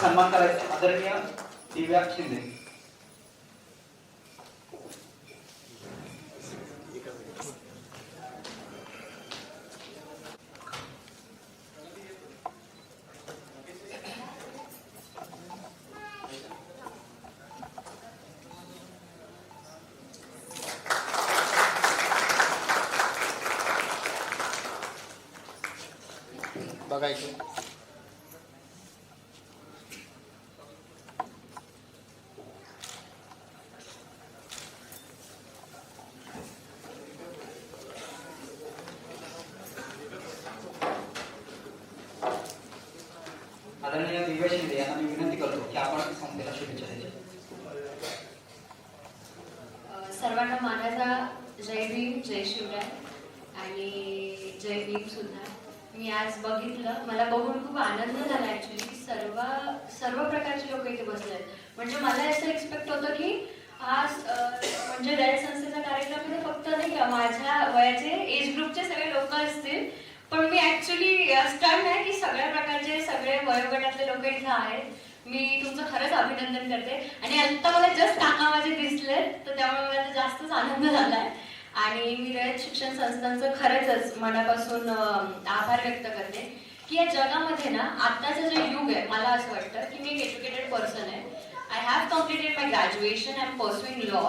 सन्मान करायचा आदरणीय दिव्या शिंदे. बघायचं आदरणीय दिव्या शिंदे यांना मी विनंती करतो की आपण संस्थेला शुभेच्छा द्यायच्या सर्वांना मानाचा जय भीम जय शिवराय आणि जय भीम सुद्धा. मी आज बघितलं मला बघून खूप आनंद झाला ऍक्च्युली सर्व सर्व प्रकारचे लोक इथे बसले आहेत. म्हणजे मला असं एक्सपेक्ट होतं की आज म्हणजे रयत संस्थेचा कार्यक्रम म्हणजे फक्त नाही का माझ्या वयाचे एज ग्रुपचे सगळे लोक असतील. पण मी ऍक्च्युली स्टन आहे की सगळ्या प्रकारचे सगळे वयोगटातले लोक इथे आहेत. मी तुमचं खरंच अभिनंदन करते. आणि आता मला जस्ट काका माझे दिसले तर त्यामुळे मला जास्तच आनंद झालाय. आणि मी रयत शिक्षण संस्थांचं खरंच मनापासून आभार व्यक्त करते. की या जगामध्ये ना आत्ताचं जे युग आहे मला असं वाटतं की मी एक एज्युकेटेड पर्सन आहे. I have completed my graduation I am pursuing law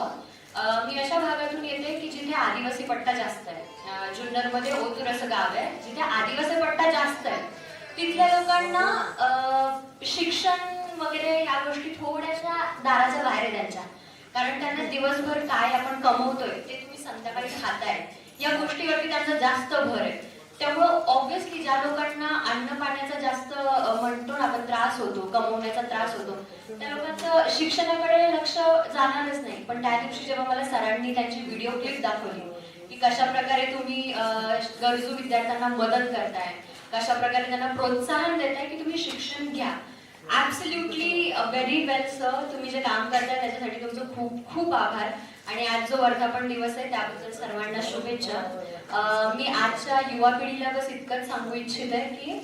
मी अशा भागातून येते आदिवासी पट्टा जास्त आहे. जुन्नरमध्ये ओतूर असं गाव आहे. जिथे आदिवासी पट्टा जास्त आहे. तिथल्या लोकांना अं, शिक्षण वगैरे या गोष्टी थोड्याशा दाराच्या बाहेर आहे त्यांच्या. कारण त्यांना दिवसभर काय आपण कमवतोय ते तुम्ही संध्याकाळी खाताय. या गोष्टीवरती त्यांचा जास्त भर आहे. त्यामुळं ऑब्व्हियसली ज्या लोकांना अन्न पाण्याचा जास्त अं, म्हणतो ना आपण त्रास होतो कमवण्याचा त्रास होतो. त्या लोकांचं शिक्षणाकडे लक्ष जाणारच नाही. पण त्या दिवशी जेव्हा मला सरांनी त्यांची व्हिडिओ क्लिप दाखवली की कशा प्रकारे तुम्ही गरजू विद्यार्थ्यांना मदत करताय कशा प्रकारे त्यांना प्रोत्साहन देताय की तुम्ही शिक्षण घ्या. ऍब्सल्युटली व्हेरी वेल सर तुम्ही जे काम करताय त्याच्यासाठी तुमचं खूप खूप आभार. आणि आज जो वर्धापन दिवस आहे त्याबद्दल सर्वांना शुभेच्छा. मी आजच्या युवा पिढीला बस इतकंच सांगू इच्छित आहे की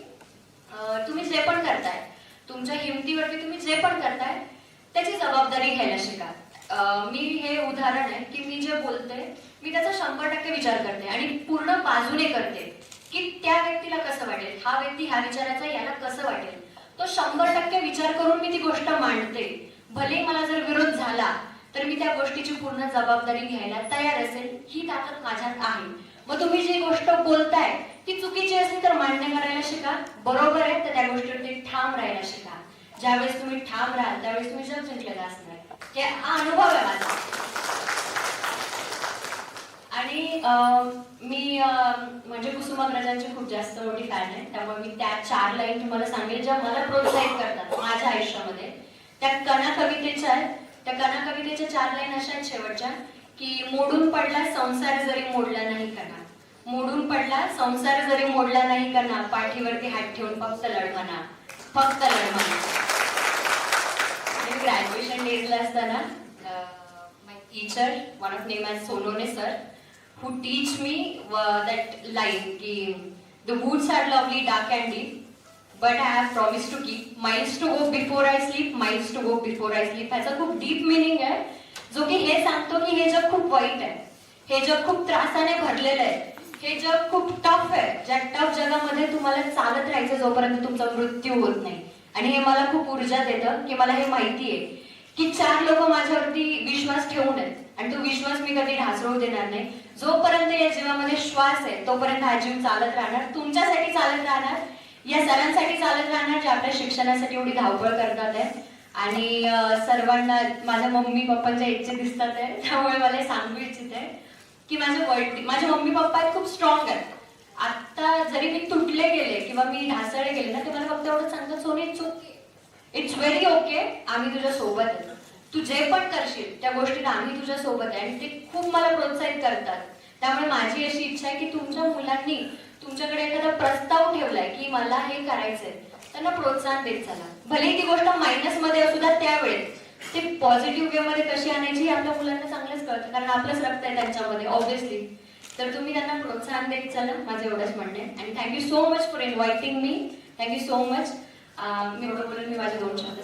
तुम्ही जे पण करताय तुमच्या हिमतीवरती तुम्ही जे पण करताय त्याची जबाबदारी घ्यायला शिका. मी हे उदाहरण आहे की मी जे बोलते मी त्याचा शंभर टक्के विचार करते आणि पूर्ण बाजूने करते की त्या व्यक्तीला कसं वाटेल हा व्यक्ती ह्या विचाराचा याला कसं वाटेल. तो शंभर टक्के विचार करून मी ती गोष्ट मांडते. भले मला जर विरोध झाला तर मी त्या गोष्टीची पूर्ण जबाबदारी घ्यायला तयार असेल ही ताकद माझ्यात आहे. मग तुम्ही जी गोष्ट बोलताय ती चुकीची असेल तर मान्य करायला शिका. बरोबर आहे तर त्या गोष्टीवरती ठाम राहायला शिका. ज्यावेळेस तुम्ही ठाम राहाल त्यावेळेस तुम्ही जग जिंकलेला असणार. हे हा अनुभव आहे माझा. आणि अं, मी म्हणजे कुसुमाग्रजांची खूप जास्त मोठी फॅन आहे. त्यामुळे मी त्या चार लाईन तुम्हाला सांगेल ज्या मला प्रोत्साहित करतात माझ्या आयुष्यामध्ये. त्या कणा कवितेच्या आहेत. त्या कणा कवितेच्या चार लाईन अशा आहेत शेवटच्या. की मोडून पडला संसार जरी मोडला नाही करणार. मोडून पडला संसार जरी मोडला नाही करणार पाठीवरती हात ठेवून फक्त लढ म्हणा. फक्त लढ म्हणा. ग्रॅज्युएशन डेजला असताना my teacher one of name आज Sonone sir who teach me that line की the woods are lovely dark and but I have promise to keep miles to go before I sleep miles to go before I sleep ह्याचा खूप deep meaning आहे जो की हे सांगतो की हे जग खूप वाईट आहे. हे जग खूप त्रासाने भरलेलं आहे. हे जग खूप टफ आहे. ज्या टफ जगामध्ये तुम्हाला चालत राहायचं जोपर्यंत तुमचा मृत्यू होत नाही. आणि हे मला खूप ऊर्जा देतं की मला हे माहिती आहे की चार लोक माझ्यावरती विश्वास ठेवून आहेत. आणि तो विश्वास मी कधी ढासळू देणार नाही. जोपर्यंत या जीवामध्ये श्वास आहे तोपर्यंत हा जीव चालत राहणार. तुमच्यासाठी चालत राहणार या सरांसाठी चालत राहणार जे आपल्या शिक्षणासाठी एवढी धावपळ करतात आहे आणि सर्वांना माझ्या मम्मी पप्पांच्या इच्छे दिसतात आहे त्यामुळे मला सांगू इच्छिते की माझे वडील माझे मम्मी पप्पा आहेत खूप स्ट्रॉंग आहेत. आता जरी मी तुटले गेले किंवा मी ढासळले गेले ना ते मला फक्त एवढं सांगतात Soni it's okay it's very okay आम्ही तुझ्या सोबत आहे. तू जे पण करशील त्या गोष्टीत आम्ही तुझ्या सोबत आहे. आणि ते खूप मला प्रोत्साहित करतात. त्यामुळे माझी अशी इच्छा आहे की तुमच्या मुलांनी तुमच्याकडे एखादा प्रस्ताव ठेवलाय की मला हे करायचंय. त्यांना प्रोत्साहन देत चला. भले ती गोष्ट मायनसमध्ये असू द्या त्यावेळेस ते पॉझिटिव्ह वे मध्ये कशी आणायची हे आपल्या मुलांना चांगलंच कळतं. कारण आपलंच रक्त आहे त्यांच्यामध्ये ऑब्व्हियसली तर तुम्ही त्यांना प्रोत्साहन देत चला माझं एवढंच म्हणणं आहे. आणि thank you so much for inviting me thank you so much मी एवढं बोलून मी माझे दोन शब्द